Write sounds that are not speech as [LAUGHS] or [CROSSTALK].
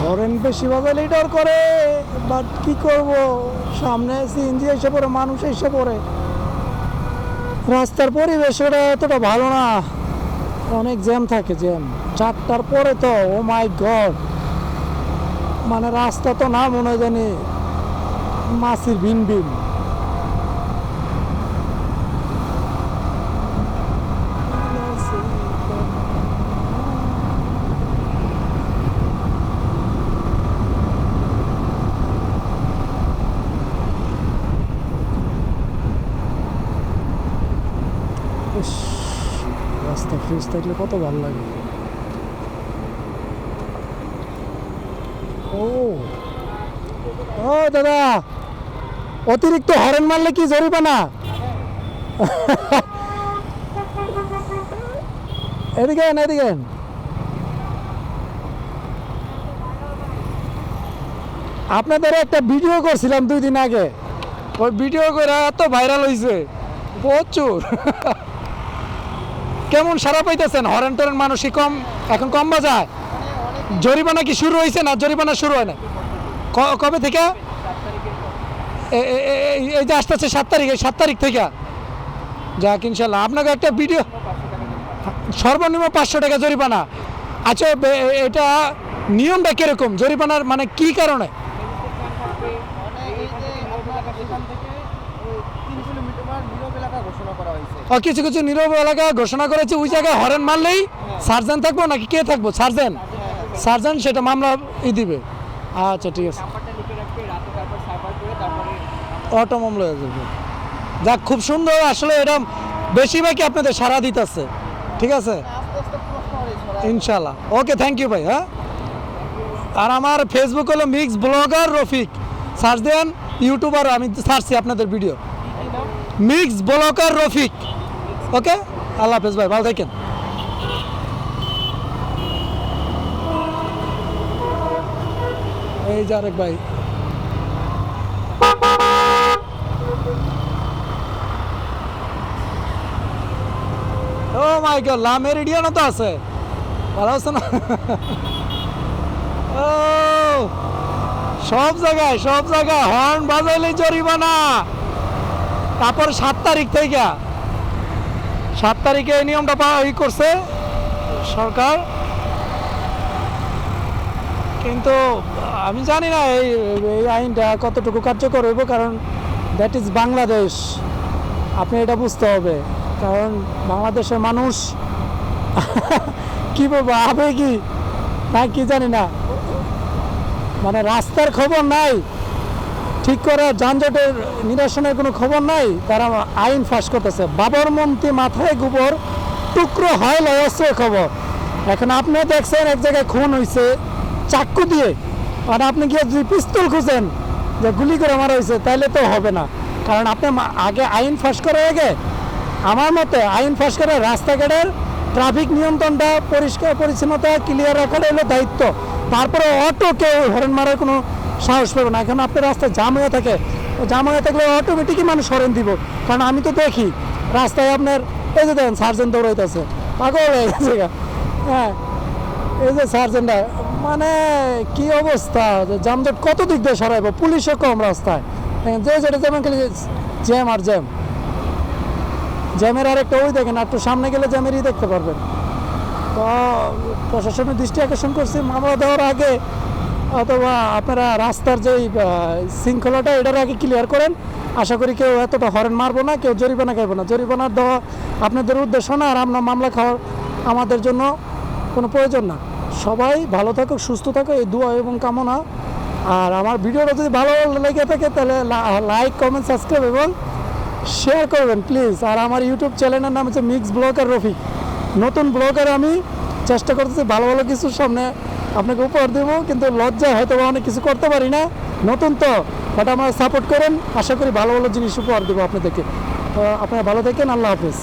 Horn বেশি বাজালে leader করে but কি করব? সামনে সিএনজি এসে পড়ে, মানুষ এসে পড়ে। রাস্তার পরিবেশ ওটা এতটা ভালো না। অনেক জ্যাম থাকে, জ্যাম। চারটার পরে তো, ও মাই গড। মানে রাস্তা তো না মনে জানি। মাসির ভিন ভিন। রাস্তা ফ্রিজ থাকলে কত ভালো লাগে। ও ও দাদা, অতিরিক্ত হরেন মারলে কি জরিমানা? এদিকে এদিকে। আপনাদের একটা ভিডিও করছিলাম দুই দিন আগে। ওই ভিডিও করে এত ভাইরাল হয়েছে প্রচুর। কেমন সারা পাইতেছেন? হরেন টরেন মানুষই কম, এখন কম বাজায়। জরিমানা কি শুরু হয়েছে না জরিমানা শুরু হয় না কবে থেকে? এই- যে আসতেছে সাত তারিখ এই সাত তারিখ থেকে। যাক, ইনশাল্লাহ। আপনাকে একটা ভিডিও সর্বনিম্ন পাঁচশো টাকা জরিমানা। আচ্ছা এটা নিয়মটা কীরকম? জরিমানার মানে কি কারণে? কিছু কিছু নীরব এলাকা ঘোষণা করেছে ওই জায়গায় হরেন মারলেই সার্জন থাকব নাকি কে থাকব? সার্জন সার্জন সেটা মামলা ই দিবে। আচ্ছা ঠিক আছে। অটো মামলা হয়ে যাবে। যাক খুব সুন্দর আসলে এটা বেশিরভাগই আপনাদের সারা দিতেছে। ঠিক আছে? ইনশাল্লাহ ওকে থ্যাংক ইউ ভাই হ্যাঁ? আর আমার ফেসবুক হলো মিক্স ব্লগার রফিক সার্চ দেন ইউটিউবার আমি সার্চছি আপনাদের video mix blogger Rafiq. Okay? আল্লাহ হাফেজ ভাই, ভালো থাকেন। এই যে আরেক ভাই। ও মাই তো আছে। না সব জায়গায় সব জায়গায় হর্ন বাজাইলে জরিমানা। তারপর সাত তারিখ থেকে, সাত তারিখে এই নিয়মটা ই করছে সরকার। কিন্তু আমি জানি না এই এই আইনটা কতটুকু কার্যকর হইব, কারণ দ্যাট ইজ বাংলাদেশ। আপনি এটা বুঝতে হবে, কারণ বাংলাদেশের মানুষ [LAUGHS] কি বলব, আবেগি, না কি জানি না। মানে রাস্তার খবর নাই। ঠিক করা যানজটের নিরসনের কোনো খবর নাই তারা আইন ফাঁস করতেছে। বাবর মন্ত্রী মাথায় গোবর, টুকরো হয় লয়স্ত্র খবর। এখন আপনি দেখছেন, এক জায়গায় খুন হয়েছে চাক্কু দিয়ে। আর আপনি গিয়ে যদি পিস্তল খুঁজেন যে গুলি করে মারা হয়েছে তাহলে তো হবে না। কারণ আপনি আগে আইন ফাঁস করার আগে আমার মতে আইন ফাঁস করে রাস্তাঘাটের ট্রাফিক নিয়ন্ত্রণটা পরিষ্কার, পরিচ্ছন্নতা ক্লিয়ার রাখাটা হলো দায়িত্ব। তারপরে অটো কেউ হরেন মারার কোনো সাহস পাবে না। এখন আপনার রাস্তায় জাম হয়ে থাকে। জাম হয়ে থাকলে অটোমেটিকই মানুষ হরেন দিব। কারণ আমি তো দেখি, রাস্তায় আপনার, এই যে দেখেন সার্জেন দৌড়াইতেছে। পাগল হয়ে গেছে হ্যাঁ এই যে সার্জেনটা মানে কি অবস্থা? যানজট কত দিক দিয়ে সরাইব? পুলিশও কম রাস্তায়। যে যেটা যেমন খালি জ্যাম আর জ্যাম জ্যামের আরেকটা ওই দেখেন, আর একটু সামনে গেলে জ্যামেরই দেখতে পারবেন। তো, প্রশাসনের দৃষ্টি আকর্ষণ করছি। মামলা দেওয়ার আগে অথবা আপনারা রাস্তার যেই শৃঙ্খলাটা এটার আগে ক্লিয়ার করেন। আশা করি কেউ এতটা হরেন মারবো না, কেউ জরিমানা খাইবো না। জরিমানার দেওয়া আপনাদের উদ্দেশ্য না, আর আমরা মামলা খাওয়ার আমাদের জন্য কোনো প্রয়োজন না। সবাই ভালো থাকুক, সুস্থ থাকুক, এই দোয়া এবং কামনা। আর আমার ভিডিওটা যদি ভালো লেগে থাকে, তাহলে লাইক কমেন্ট সাবস্ক্রাইব এবং শেয়ার করবেন প্লিজ আর আমার ইউটিউব চ্যানেলের নাম হচ্ছে মিক্স ব্লগার রফিক নতুন ব্লগার আমি চেষ্টা করতেছি ভালো ভালো কিছু সামনে আপনাকে উপহার দেবো, কিন্তু লজ্জা হয়তো অনেক কিছু করতে পারি না। নতুন তো বাট আমার সাপোর্ট করেন। আশা করি ভালো ভালো জিনিস উপহার দেবো আপনাদেরকে। তো আপনারা ভালো থাকেন, আল্লাহ হাফিজ।